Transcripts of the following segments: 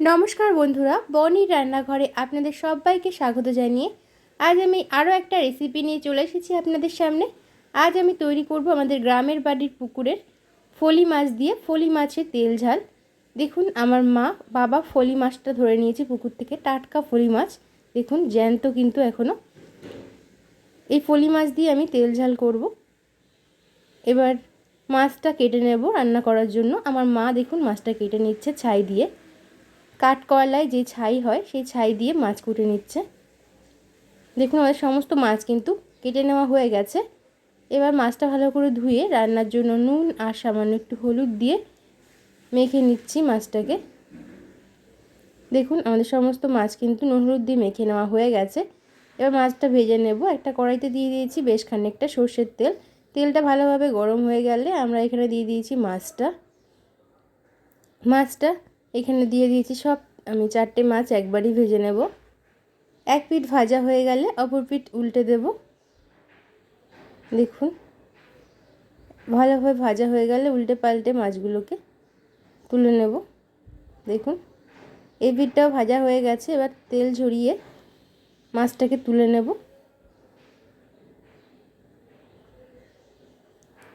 নমস্কার বন্ধুরা, বনির রান্নাঘরে আপনাদের সবাইকে স্বাগত জানিয়ে আজ আমি আরও একটা রেসিপি নিয়ে চলে এসেছি আপনাদের সামনে। আজ আমি তৈরি করব আমাদের গ্রামের বাড়ির পুকুরের ফলি মাছ দিয়ে ফলি মাছের তেল ঝাল। দেখুন, আমার মা, বাবা ফলি মাছটা ধরে নিয়েছে পুকুর থেকে, টাটকা ফলি মাছ। দেখুন, জ্যান্ত কিন্তু এখনও এই ফলি মাছ দিয়ে আমি তেল ঝাল করব। এবার মাছটা কেটে নেব রান্না করার জন্য। আমার মা, দেখুন, মাছটা কেটে নিচ্ছে ছাই দিয়ে। কাঠকলায় যে ছাই হয়, সেই ছাই দিয়ে মাছ কুটে নিচ্ছে। দেখুন আমাদের সমস্ত মাছ কিন্তু কেটে নেওয়া হয়ে গেছে। এবার মাছটা ভালো করে ধুয়ে রান্নার জন্য নুন আর সামান্য একটু হলুদ দিয়ে মেখে নিচ্ছি মাছটাকে। দেখুন, আমাদের সমস্ত মাছ কিন্তু নুন হলুদ দিয়ে মেখে নেওয়া হয়ে গেছে। এবার মাছটা ভেজে নেব। একটা কড়াইতে দিয়ে দিয়েছি বেশ খানিকটা সর্ষের তেল। তেলটা ভালোভাবে গরম হয়ে গেলে আমরা এখানে দিয়ে দিয়েছি মাছটা। মাছটা এখানে দিয়ে দিয়েছি সব। আমি চারটে মাছ একবারই ভেজে নেব। এক পিঠ ভাজা হয়ে গেলে অপর পিঠ উল্টে দেব। দেখুন, ভালোভাবে ভাজা হয়ে গেলে উল্টে পাল্টে মাছগুলোকে তুলে নেব। দেখুন, এই পিঠটাও ভাজা হয়ে গেছে, এবার তেল ঝরিয়ে মাছটাকে তুলে নেব।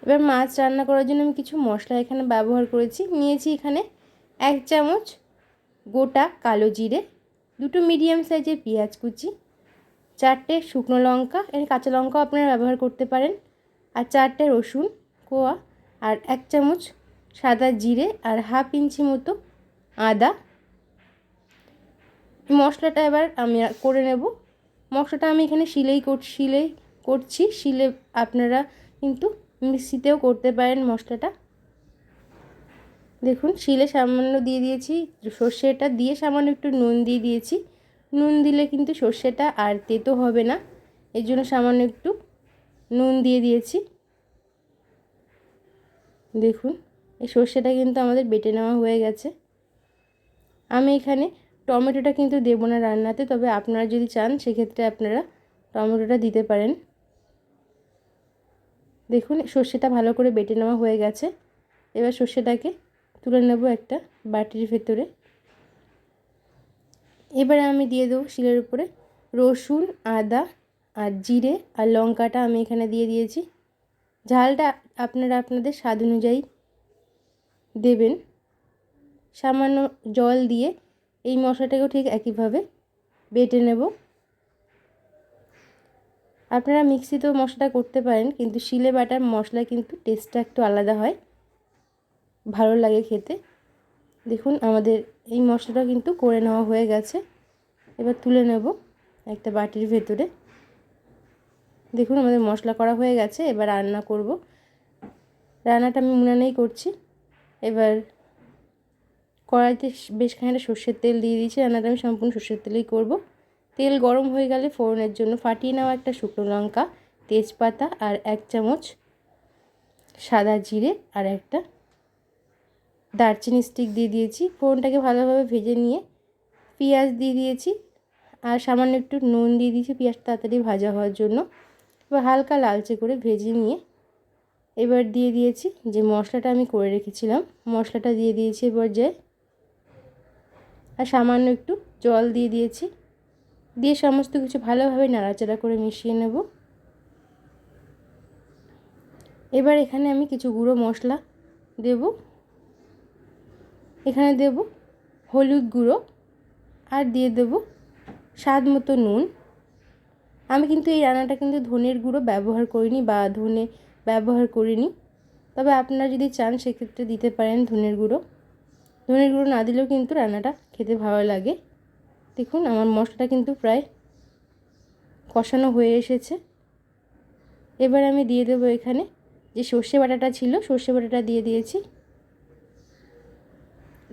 এবার মাছ রান্না করার জন্য আমি কিছু মশলা এখানে ব্যবহার করেছি। নিয়েছি এখানে এক চামচ গোটা কালো জিরে, দুটো মিডিয়াম সাইজের পেঁয়াজ কুচি, চারটে শুকনো লঙ্কা, এর কাঁচা লঙ্কাও আপনারা ব্যবহার করতে পারেন, আর চারটে রসুন, কোয়া, আর এক চামচ সাদা জিরে আর হাফ ইঞ্চি মতো আদা। মশলাটা এবার আমি করে নেব। মশলাটা আমি এখানে শিলেই কর, শিলেই করছি, শিলে আপনারা কিন্তু মিক্সিতেও করতে পারেন মশলাটা। দেখুন, শিলে সামান্য দিয়ে দিয়েছি, সর্ষেটা দিয়ে সামান্য একটু নুন দিয়ে দিয়েছি। নুন দিলে কিন্তু সর্ষেটা আর তেতো হবে না, এর জন্য সামান্য একটু নুন দিয়ে দিয়েছি। দেখুন, এই সর্ষেটা কিন্তু আমাদের বেটে নেওয়া হয়ে গেছে। আমি এখানে টমেটোটা কিন্তু দেবো না রান্নাতে, তবে আপনারা যদি চান, সেক্ষেত্রে আপনারা টমেটোটা দিতে পারেন। দেখুন, সর্ষেটা ভালো করে বেটে নেওয়া হয়ে গেছে। এবার সর্ষেটাকে তুলে নেব একটা বাটির ভেতরে। এবারে আমি দিয়ে দেবো শিলের উপরে রসুন, আদা আর জিরে আর লঙ্কাটা আমি এখানে দিয়ে দিয়েছি। ঝালটা আপনারা আপনাদের স্বাদ অনুযায়ী দেবেন। সামান্য জল দিয়ে এই মশলাটাকেও ঠিক একইভাবে বেটে নেব। আপনারা মিক্সিতেও মশলাটা করতে পারেন, কিন্তু শিলে বাটার মশলা কিন্তু টেস্টটা একটু আলাদা হয়। ভালো লাগে খেতে। দেখুন, আমাদের এই মশলাটা কিন্তু করে নেওয়া হয়ে গেছে। এবার তুলে নেব একটা বাটির ভেতরে। দেখুন, আমাদের মশলা করা হয়ে গেছে, এবার রান্না করব। রান্নাটা আমি উনানেই করছি। এবার কড়াইতে বেশ খানিকটা সর্ষের তেল দিয়ে দিয়েছি। রান্নাটা আমি সম্পূর্ণ সর্ষের তেলেই করব। তেল গরম হয়ে গেলে ফোড়নের জন্য ফাটিয়ে নেওয়া একটা শুকনো লঙ্কা, তেজপাতা আর এক চামচ সাদা জিরে আর একটা দারচিনি স্টিক দিয়ে দিয়েছি। ফোড়নটাকে ভালোভাবে ভেজে নিয়ে পেঁয়াজ দিয়ে দিয়েছি আর সামান্য একটু নুন দিয়ে দিয়েছি পেঁয়াজ তাড়াতাড়ি ভাজা হওয়ার জন্য। এবার হালকা লালচে করে ভেজে নিয়ে এবার দিয়ে দিয়েছি যে মশলাটা আমি করে রেখেছিলাম, মশলাটা দিয়ে দিয়েছি এবার যে আর সামান্য একটু জল দিয়ে দিয়েছি। দিয়ে সমস্ত কিছু ভালোভাবে নাড়াচাড়া করে মিশিয়ে নেব। এবার এখানে আমি কিছু গুঁড়ো মশলা দেব। এখানে দেব হলুদ গুঁড়ো আর দিয়ে দেব স্বাদ মতো নুন। আমি কিন্তু এই রান্নাটা কিন্তু ধনের গুঁড়ো ব্যবহার করিনি বা ধনে ব্যবহার করিনি। তবে আপনারা যদি চান সেক্ষেত্রে দিতে পারেন ধনের গুঁড়ো। ধনের গুঁড়ো না দিলেও কিন্তু রান্নাটা খেতে ভালো লাগে। দেখুন আমার মশলাটা কিন্তু প্রায় কষানো হয়ে এসেছে। এবার আমি দিয়ে দেবো এখানে যে সর্ষে বাটাটা ছিল, সর্ষে বাটাটা দিয়ে দিয়েছি।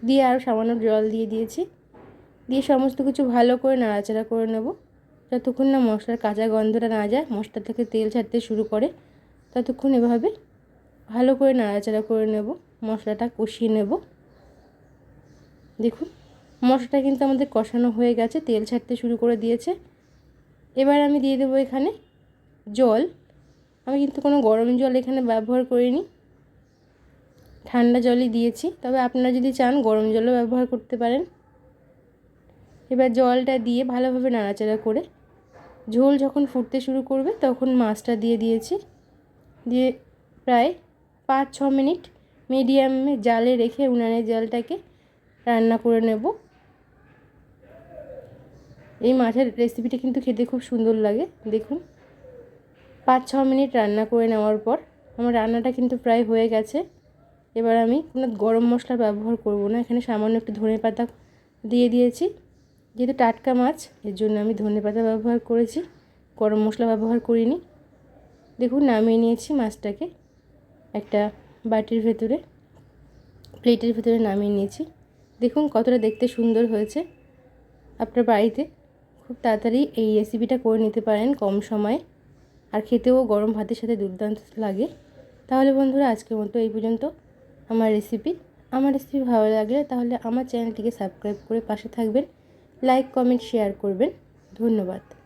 দিয়ে আরও সামান্য জল দিয়ে দিয়েছি। দিয়ে সমস্ত কিছু ভালো করে নাড়াচাড়া করে নেব। যতক্ষণ না মশলার কাঁচা গন্ধটা না যায়, মশলা থেকে তেল ছাড়তে শুরু করে, ততক্ষণ এভাবে ভালো করে নাড়াচাড়া করে নেব, মশলাটা কষিয়ে নেব। দেখুন, মশলাটা কিন্তু আমাদের কষানো হয়ে গেছে, তেল ছাড়তে শুরু করে দিয়েছে। এবার আমি দিয়ে দেবো এখানে জল। আমি কিন্তু কোনো গরম জল এখানে ব্যবহার করিনি। ঠান্ডা জলই দিয়েছি। তবে আপনারা যদি চান গরম জলও ব্যবহার করতে পারেন। এবার জলটা দিয়ে ভালোভাবে নাড়াচাড়া করে ঝোল যখন ফুটতে শুরু করবে তখন মাছটা দিয়ে দিয়েছি। দিয়ে প্রায় পাঁচ ছ মিনিট মিডিয়ামে জালে রেখে উনানের জালটাকে রান্না করে নেব। এই মাছের রেসিপিটা কিন্তু খেতে খুব সুন্দর লাগে, দেখুন। পাঁচ ছ মিনিট রান্না করে নেওয়ার পর, আমার রান্নাটা কিন্তু প্রায় হয়ে গেছে। এবার আমি কোনো গরম মশলা ব্যবহার করব না। এখানে সামান্য একটু ধনে পাতা দিয়ে দিয়েছি। যেহেতু টাটকা মাছ, এর জন্য আমি ধনে পাতা ব্যবহার করেছি। গরম মশলা ব্যবহার করিনি। দেখুন, নামিয়ে নিয়েছি মাছটাকে। একটা বাটির ভেতরে, প্লেটের ভেতরে নামিয়ে নিয়েছি। দেখুন, কতটা দেখতে সুন্দর হয়েছে। আপনার বাড়িতে খুব তাড়াতাড়ি এই রেসিপিটা করে নিতে পারেন কম সময়ে। আর খেতেও গরম ভাতের সাথে দুর্দান্ত লাগে। তাহলে বন্ধুরা, আজকের মতো এই পর্যন্ত। আমার রেসিপি আমার রেসিপি ভালো লাগলে তাহলে আমার চ্যানেলটিকে সাবস্ক্রাইব করে পাশে থাকবেন। লাইক কমেন্ট শেয়ার করবেন। ধন্যবাদ।